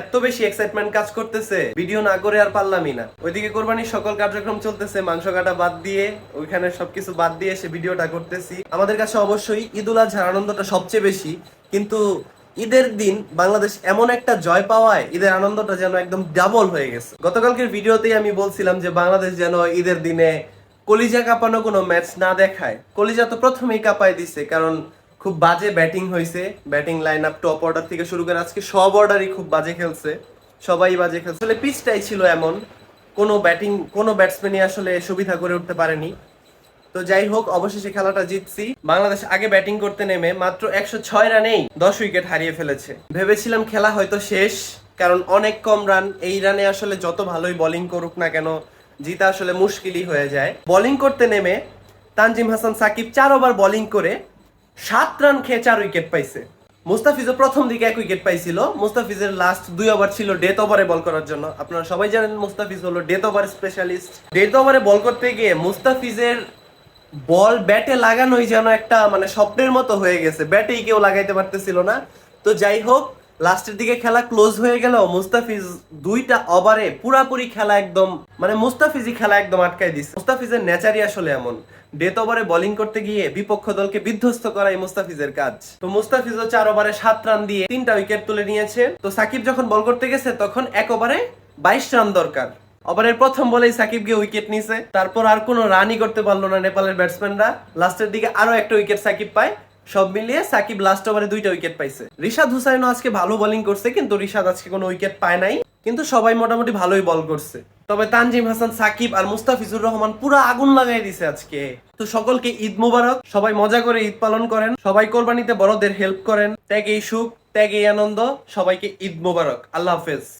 এত বেশি এক্সাইটমেন্ট কাজ করতেছে ভিডিও না করে আর পারলামই না। ওইদিকে কোরবানির সকল কার্যক্রম চলতেছে, মাংস কাটা বাদ দিয়ে, ওইখানে সবকিছু বাদ দিয়ে এসে ভিডিওটা করতেছি। আমাদের কাছে অবশ্যই ঈদ উল আজহার আনন্দটা সবচেয়ে বেশি, কিন্তু ঈদের দিন বাংলাদেশ এমন একটা জয় পাওয়ায় ঈদের আনন্দটা যেন একদম ডাবল হয়ে গেছে। গতকালকের ভিডিওতেই আমি বলছিলাম যে বাংলাদেশ যেন ঈদের দিনে কলিজা কাঁপানো কোনো ম্যাচ না দেখায়। কলিজা তো প্রথমেই কাঁপায় দিছে, কারণ খুব বাজে ব্যাটিং হয়েছে batting line up top order থেকে শুরু করে আজকে সব অর্ডারই খুব বাজে খেলছে। সবাই বাজে খেলছে। আসলে পিচটাই ছিল এমন। কোনো ব্যাটিং কোনো ব্যাটসম্যানই আসলে সুবিধা করে উঠতে পারেনি। তো যাই হোক, অবশেষে খেলাটা জিতছি। বাংলাদেশ আগে ব্যাটিং করতে নেমে মাত্র একশো ছয় রানেই দশ উইকেট হারিয়ে ফেলেছে। ভেবেছিলাম খেলা হয়তো শেষ, কারণ অনেক কম রান এই রানে আসলে যত ভালোই বোলিং করুক না কেন, জিতা আসলে মুশকিলই হয়ে যায়। বোলিং করতে নেমে তানজিম হাসান সাকিব চার ওভার বোলিং করে সাত রান খেয়ে চার উইকেট পাইছে। মুস্তাফিজও প্রথম দিকে এক উইকেট পাইছিল। মুস্তাফিজের লাস্ট দুই ওভার ছিল ডেথ ওভারে বল করার জন্য। আপনারা সবাই জানেন মুস্তাফিজ হলো ডেথ ওভার স্পেশালিস্ট ডেথ ওভারে বল করতে গিয়ে মুস্তাফিজের বল ব্যাটে লাগানোই যেন একটা মানে স্বপ্নের মতো হয়ে গেছে। ব্যাটেই কেউ লাগাইতে পারতেছিল না। তো যাই হোক লাস্টের দিকে খেলা ক্লোজ হয়ে গেল, মুস্তাফিজ দুইটা ওভারে পুরাপুরি খেলা একদম মানে মুস্তাফিজই খেলা একদম আটকাই দিছে। মুস্তাফিজের নেচারই আসলে এমন। ডেথ ওভারে বোলিং করতে গিয়ে বিপক্ষ দলকে বিধ্বস্ত করাই মুস্তাফিজের কাজ। তো মুস্তাফিজও চার ওভারে সাত রান দিয়ে তিনটা উইকেট তুলে নিয়েছে। তো সাকিব যখন বল করতে গেছে, তখন এক ওভারে বাইশ রান দরকার। ওভারের প্রথম বলেই সাকিব গিয়ে উইকেট নিছে। তারপর আর কোনো রানই করতে পারল না নেপালের ব্যাটসম্যানরা লাস্টের দিকে আরও একটা উইকেট সাকিব পায়। সব মিলিয়ে সাকিব লাস্ট ওভারে দুইটা উইকেট পাইছে। রিশাদ হুসাইনও আজকে ভালো বোলিং করছে, কিন্তু রিশাদ আজকে কোনো উইকেট পায় নাই। কিন্তু সবাই মোটামুটি ভালোই বল করছে। তবে তানজিম হাসান, সাকিব আর মুস্তাফিজুর রহমান পুরো আগুন লাগাই দিছে আজকে। তো সকলকে ঈদ মুবারক। সবাই মজা করে ঈদ পালন করেন। সবাই কোরবানিতে বড়দের হেল্প করেন। ত্যাগেই সুখ, ত্যাগেই আনন্দ। সবাইকে ঈদ মুবারক। আল্লাহ হাফেজ।